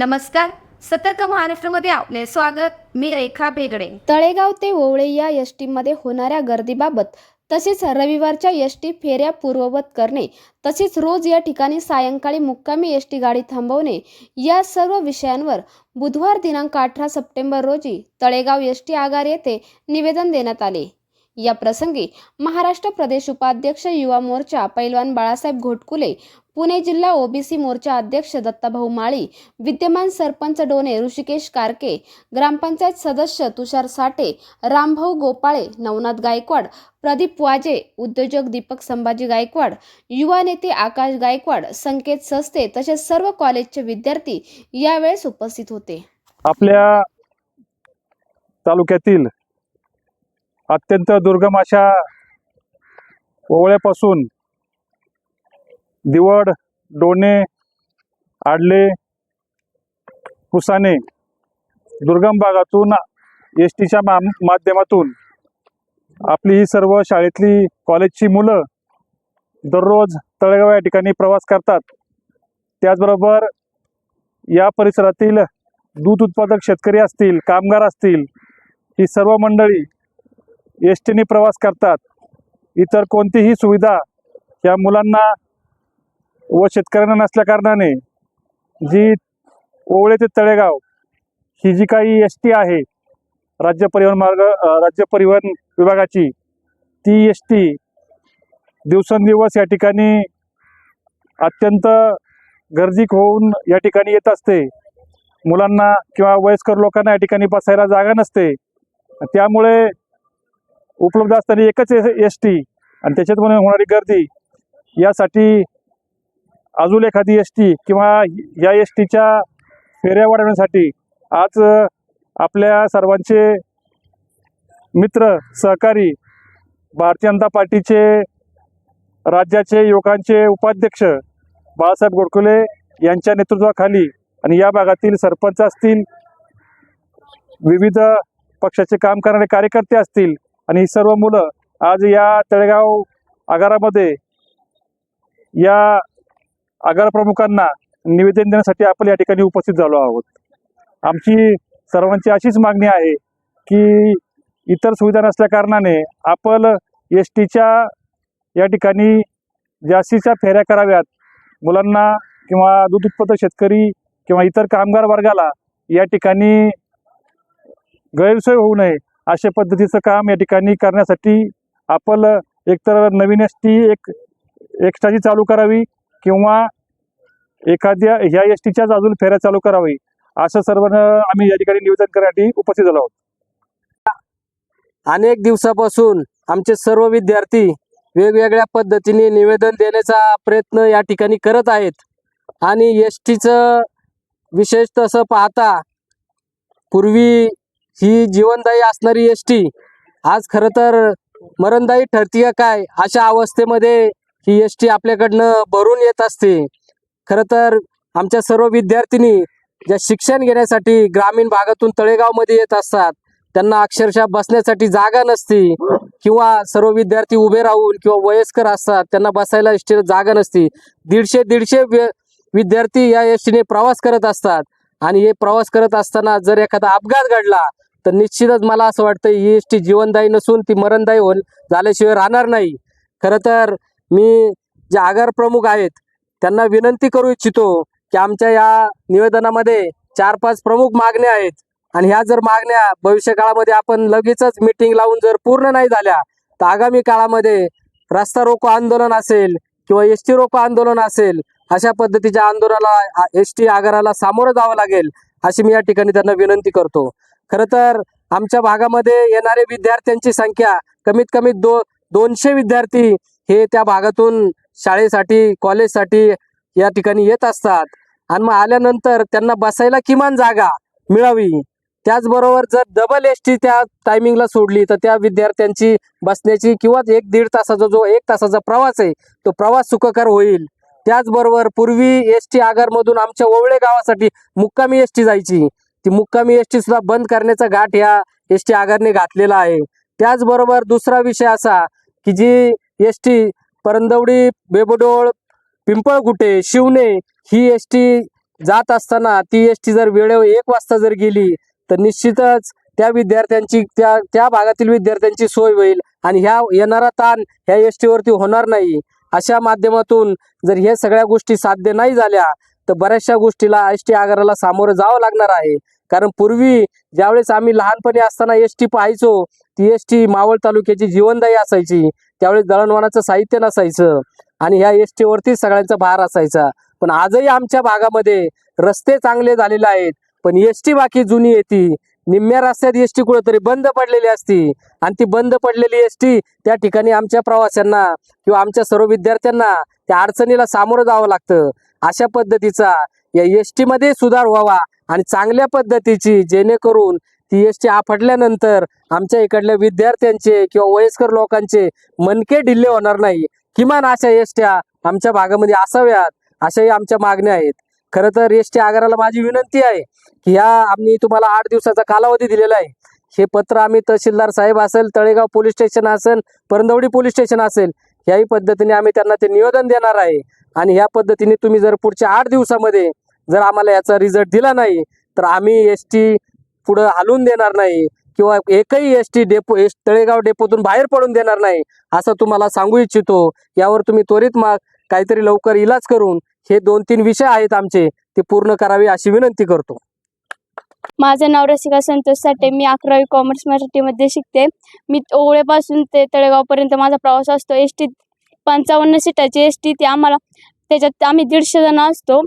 नमस्कार. सतर्क महाराष्ट्रामध्ये आपले स्वागत. मी रेखा भेगडे. तळेगाव ते ओवळे या एस टीमध्ये होणाऱ्या गर्दीबाबत तसेच रविवारच्या एस टी फेऱ्या पूर्ववत करणे तसेच रोज या ठिकाणी सायंकाळी मुक्कामी एस टी गाडी थांबवणे या सर्व विषयांवर बुधवार दिनांक अठरा सप्टेंबर रोजी तळेगाव एस टी आगार येथे निवेदन देण्यात आले. या प्रसंगी महाराष्ट्र प्रदेश उपाध्यक्ष युवा मोर्चा पैलवान बाळासाहेब घोटकुले पुणे जिल्हा ओबीसी मोर्चा अध्यक्ष दत्ताभाऊ माळी विद्यमान सरपंच डोने ऋषिकेश कारके ग्रामपंचायत सदस्य तुषार साठे रामभाऊ गोपाळे नवनाथ गायकवाड प्रदीप वाजे उद्योजक दीपक संभाजी गायकवाड युवा नेते आकाश गायकवाड संकेत सस्ते तसेच सर्व कॉलेजचे विद्यार्थी यावेळेस उपस्थित होते. आपल्या तालुक्यातील अत्यंत दुर्गम अशा ओवळ्यापासून दिवड डोणे आडले पुसाने दुर्गम भागातून एस टीच्या मा माध्यमातून आपली ही सर्व शाळेतली कॉलेजची मुलं दररोज तळेगाव या ठिकाणी प्रवास करतात. त्याचबरोबर या परिसरातील दूध उत्पादक शेतकरी असतील कामगार असतील ही सर्व मंडळी एस टीने प्रवास करतात. इतर कोणतीही सुविधा या मुलांना व शेतकऱ्यांना नसल्याकारणाने जी ओवळे ते तळेगाव ही जी काही एस टी आहे राज्य परिवहन मार्ग राज्य परिवहन विभागाची ती एस टी दिवसेंदिवस या ठिकाणी अत्यंत गर्दीक होऊन या ठिकाणी येत असते. मुलांना किंवा वयस्कर लोकांना या ठिकाणी बसायला जागा नसते. त्यामुळे उपलब्ध असणारी एकच एस टी आणि त्याच्यातून होणारी गर्दी यासाठी अजून एखादी एस टी किंवा या एस टीच्या फेऱ्या वाढवण्यासाठी आज आपल्या सर्वांचे मित्र सहकारी भारतीय जनता पार्टीचे राज्याचे युवकांचे उपाध्यक्ष बाळासाहेब गोडकुले यांच्या नेतृत्वाखाली आणि या भागातील सरपंच असतील विविध पक्षाचे काम करणारे कार्यकर्ते असतील आणि ही सर्व मुलं आज या तळेगाव आगारामध्ये या आगार प्रमुखांना निवेदन देण्यासाठी आपण या ठिकाणी उपस्थित झालो आहोत. आमची सर्वांची अशीच मागणी आहे की इतर सुविधा नसल्या कारणाने आपण एस टीच्या या ठिकाणी जास्तीच्या फेऱ्या कराव्यात. मुलांना किंवा दूध उत्पादक शेतकरी किंवा इतर कामगार वर्गाला या ठिकाणी गैरसोय होऊ नये. अशा पद्धतीचं काम या ठिकाणी करण्यासाठी आपण एकतर नवीन एस टी एक एक्स्ट्राची चालू करावी किंवा एखाद्या ह्या एस टीच्याच अजून फेऱ्या चालू करावी असं सर्वांना आम्ही या ठिकाणी निवेदन करण्यासाठी उपस्थित झालो आहोत. अनेक दिवसापासून आमचे सर्व विद्यार्थी वेगवेगळ्या पद्धतीने निवेदन देण्याचा प्रयत्न या ठिकाणी करत आहेत. आणि एस टीचं विशेष तसं पाहता पूर्वी ही जीवनदायी असणारी एस टी आज खरं तर मरणदायी ठरतीय काय अशा अवस्थेमध्ये ही एस टी आपल्याकडनं भरून येत असते. खरं तर आमच्या सर्व विद्यार्थिनी ज्या शिक्षण घेण्यासाठी ग्रामीण भागातून तळेगावमध्ये येत असतात त्यांना अक्षरशः बसण्यासाठी जागा नसती किंवा सर्व विद्यार्थी उभे राहून किंवा वयस्कर असतात त्यांना बसायला एस जागा नसती. दीडशे दीडशे विद्यार्थी या एस टीने प्रवास करत असतात. आणि हे प्रवास करत असताना जर एखादा अपघात घडला तर निश्चितच मला असं वाटतं ही एस टी जीवनदायी नसून ती मरणदायी होल झाल्याशिवाय राहणार नाही. खरं तर मी जे आगार प्रमुख आहेत त्यांना विनंती करू इच्छितो की आमच्या या निवेदनामध्ये चार पाच प्रमुख मागण्या आहेत. आणि ह्या जर मागण्या भविष्य काळामध्ये आपण लगेचच मिटिंग लावून जर पूर्ण नाही झाल्या तर आगामी काळामध्ये रस्ता रोको आंदोलन असेल किंवा एस टी रोको आंदोलन असेल अशा पद्धतीच्या आंदोलनाला एस टी आगाराला सामोरं जावं लागेल अशी मी या ठिकाणी त्यांना विनंती करतो. खरं तर आमच्या भागामध्ये येणारे विद्यार्थ्यांची संख्या कमीत कमी दो दोनशे विद्यार्थी हे त्या भागातून शाळेसाठी कॉलेजसाठी या ठिकाणी येत असतात. आणि मग आल्यानंतर त्यांना बसायला किमान जागा मिळावी. त्याचबरोबर जर डबल एस टी त्या टायमिंगला सोडली तर त्या विद्यार्थ्यांची बसण्याची किंवा एक दीड तासाचा जो एक तासाचा प्रवास आहे तो प्रवास सुखकर होईल. त्याचबरोबर पूर्वी एस टी आगारमधून आमच्या ओवळे गावासाठी मुक्कामी एस टी जायची. ती मुक्कामी एस टी सुद्धा बंद करण्याचा घाट ह्या एस टी आगारने घातलेला आहे. त्याचबरोबर दुसरा विषय असा की जी एस टी परंदवडी बेबडोळ पिंपळगुटे शिवणे ही एस टी जात असताना ती एस टी जर वेळेवर एक वाजता जर गेली तर निश्चितच त्या विद्यार्थ्यांची त्या त्या भागातील विद्यार्थ्यांची सोय होईल आणि ह्या येणारा ताण ह्या एस टीवरती होणार नाही. अशा माध्यमातून जर हे सगळ्या गोष्टी साध्य नाही झाल्या तर बऱ्याचशा गोष्टीला एस टी आगाराला सामोरं जावं लागणार आहे. कारण पूर्वी ज्यावेळेस आम्ही लहानपणी असताना एस टी पाहायचो ती एस टी मावळ तालुक्याची जीवनदायी असायची. त्यावेळेस दळणवळणाचं साहित्य नसायचं आणि ह्या एस टीवरती सगळ्यांचा भार असायचा. पण आजही आमच्या भागामध्ये रस्ते चांगले झालेले आहेत पण एस टी बाकी जुनी येते. निम्म्या रस्त्यात एस टी कुठेतरी बंद पडलेली असती. आणि ती बंद पडलेली एस टी त्या ठिकाणी आमच्या प्रवाशांना किंवा आमच्या सर्व विद्यार्थ्यांना त्या अडचणीला सामोरं जावं लागतं. अशा पद्धतीचा या एस टीमध्ये सुधार व्हावा आणि चांगल्या पद्धतीची जेणेकरून ती एस टी आपटल्यानंतर आमच्या इकडल्या विद्यार्थ्यांचे किंवा वयस्कर लोकांचे मनके ढिल्ले होणार नाही. किमान अशा एस आमच्या भागामध्ये असाव्यात अशाही आमच्या मागण्या आहेत. खरं तर एस टी आगाराला माझी विनंती आहे की ह्या आम्ही तुम्हाला आठ दिवसाचा कालावधी दिलेला आहे. हे पत्र आम्ही तहसीलदार साहेब असेल तळेगाव पोलीस स्टेशन असेल परंदवडी पोलीस स्टेशन असेल याही पद्धतीने आम्ही त्यांना ते निवेदन देणार आहे. आणि ह्या पद्धतीने तुम्ही जर पुढच्या आठ दिवसामध्ये जर आम्हाला याचा रिझल्ट दिला नाही तर आम्ही एस टी पुढं हलवून देणार नाही किंवा एकही S T depot S Talegaon डेपोतून बाहेर पडून देणार नाही असं तुम्हाला सांगू इच्छितो. यावर तुम्ही त्वरित माग काहीतरी लवकर इलाज करून हे दोन तीन विषय आहेत आमचे ते पूर्ण करावे अशी विनंती करतो. माझं नाव रसिका संतोष साठे मी अकरावी कॉमर्स मराठीमध्ये शिकते. मी ओवळेपासून ते तळेगावपर्यंत माझा प्रवास असतो. एस टी पंचावन्न सीटाची एस टी ती आम्हाला त्याच्यात आम्ही दीडशे जण असतो.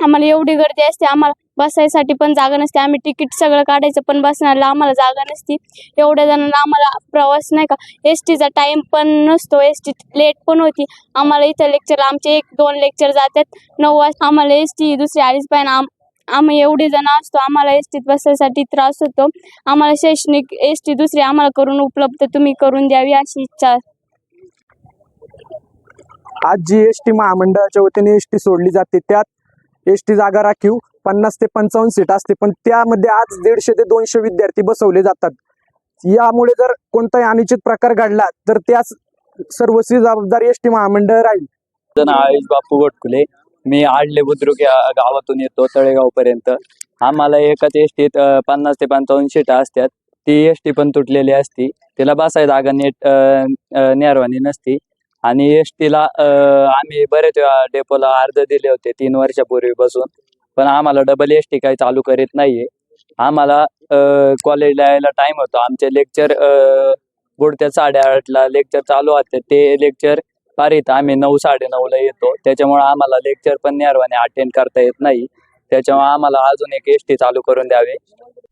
आम्हाला एवढी गर्दी असते आम्हाला बसायसाठी पण जागा नसते आम्ही तिकीट सगळं काढायचं पण बसण्याला आम्हाला जागा नसती. एवढ्या जणांना आम्हाला प्रवास नाही का? एस टीचा टाईम पण नसतो एस टी लेट पण होती. आम्हाला इथं लेक्चर आमचे एक दोन लेक्चर जातात. नऊ वाजता आम्हाला एस टी दुसरी आलीच पाहिजे. आम आम्ही एवढे जण असतो आम्हाला एस टीत बसायसाठी त्रास होतो. आम्हाला शैक्षणिक एस टी दुसरी आम्हाला करून उपलब्ध तुम्ही करून द्यावी अशी इच्छा आज जी एस टी महामंडळाच्या वतीने एस टी सोडली जाते त्यात एस टी जागा राखीव पन्नास ते पंचावन्न सीट असते. पण त्यामध्ये आज दीडशे ते दोनशे विद्यार्थी बसवले जातात. यामुळे जर कोणताही अनिश्चित प्रकार घडला तर त्या सर्वस्वी जबाबदारी एस टी महामंडळ राहील. आयुष बापू गोटकुले मी आडले बुद्रुक या गावातून येतो तळेगाव पर्यंत आम्हाला एकाच एसटीत पन्नास ते पंचावन्न सीटा असतात. ती एस टी पण तुटलेली असती. तिला बसायला जागा नेट अ, नेरवानी नसती. आणि एस टीला आम्ही बरेच डेपोला अर्ज दिले होते तीन वर्षापूर्वी बसून पण आम्हाला डबल एस टी काही चालू करीत नाहीये. आम्हाला कॉलेजला यायला टाइम होतो. आमचे लेक्चर बुडत्या साडेआठला लेक्चर चालू होते. ते लेक्चर पारित आम्ही नऊ साडे ला येतो. त्याच्यामुळे आम्हाला लेक्चर पण नेरवाने अटेंड करता येत नाही. त्याच्यामुळे आम्हाला अजून एक एस टी चालू करून द्यावे.